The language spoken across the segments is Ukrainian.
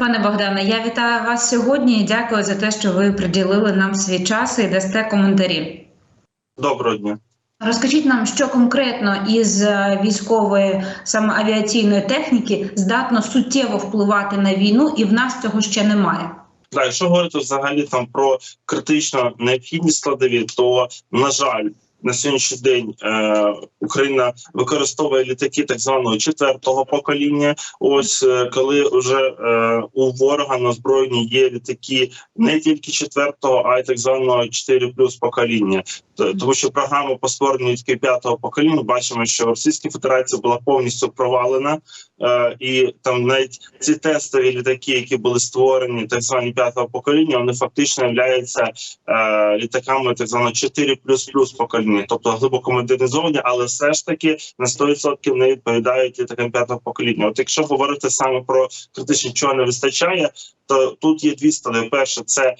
Пане Богдане, я вітаю вас сьогодні і дякую за те, що ви приділили нам свій час і дасте коментарі. Доброго дня. Розкажіть нам, що конкретно із е, військової саме авіаційної техніки здатно суттєво впливати на війну, і в нас цього ще немає. Да, якщо говорити взагалі там про критично необхідні складові, то на жаль. На сьогоднішній день е, Україна використовує літаки так званого четвертого покоління. Ось е, коли вже е, у ворога на озброєнні є літаки не тільки четвертого, а й так званого 4 плюс покоління. Тому що програма по створенню літаків п'ятого покоління бачимо, що Російська Федерація була повністю провалена, е, і там навіть ці тестові літаки, які були створені так звані п'ятого покоління, вони фактично являються е, літаками так званого 4 покоління, тобто глибоко модернізовані, але все ж таки на 100% не відповідають літакам п'ятого покоління. От якщо говорити саме про критичні чого не вистачає, то тут є дві сторони. Перше, це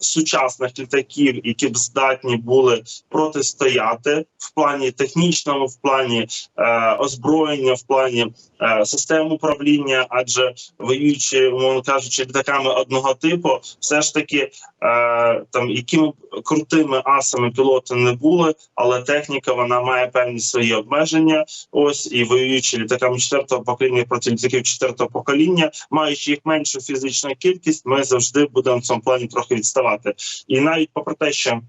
сучасних літаків, які б здатні були протистояти в плані технічному, в плані е, озброєння, в плані е, систем управління, адже воюючи, умовно кажучи, літаками одного типу, все ж таки е, там якими б крутими асами пілоти не були, але техніка вона має певні свої обмеження. Ось і воюючи літаками четвертого покоління проти літаків четвертого покоління, маючи їх меншу фізичну кількість, ми завжди будемо в цьому плані трохи відставати. І навіть попри те, що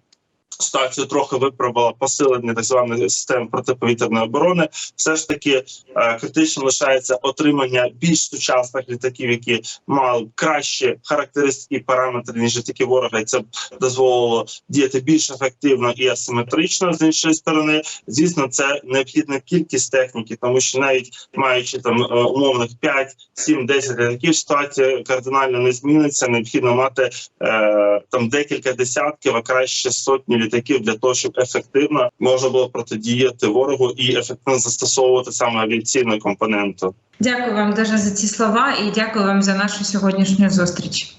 ситуацію трохи виправила посилення так званої системи протиповітряної оборони. Все ж таки е, критично лишається отримання більш сучасних літаків, які мали кращі характеристики параметри ніж літаки ворога. І це дозволило діяти більш ефективно і асиметрично. З іншої сторони, звісно, це необхідна кількість техніки, тому що навіть маючи там е, умовних 5, 7, 10 літаків, ситуація кардинально не зміниться. Необхідно мати е, там декілька десятків, а краще сотні літаків для того, щоб ефективно можна було протидіяти ворогу і ефективно застосовувати саме авіаційну компоненту. Дякую вам дуже за ці слова і дякую вам за нашу сьогоднішню зустріч.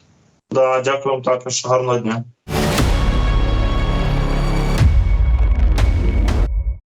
Да, дякую вам також. Гарного дня.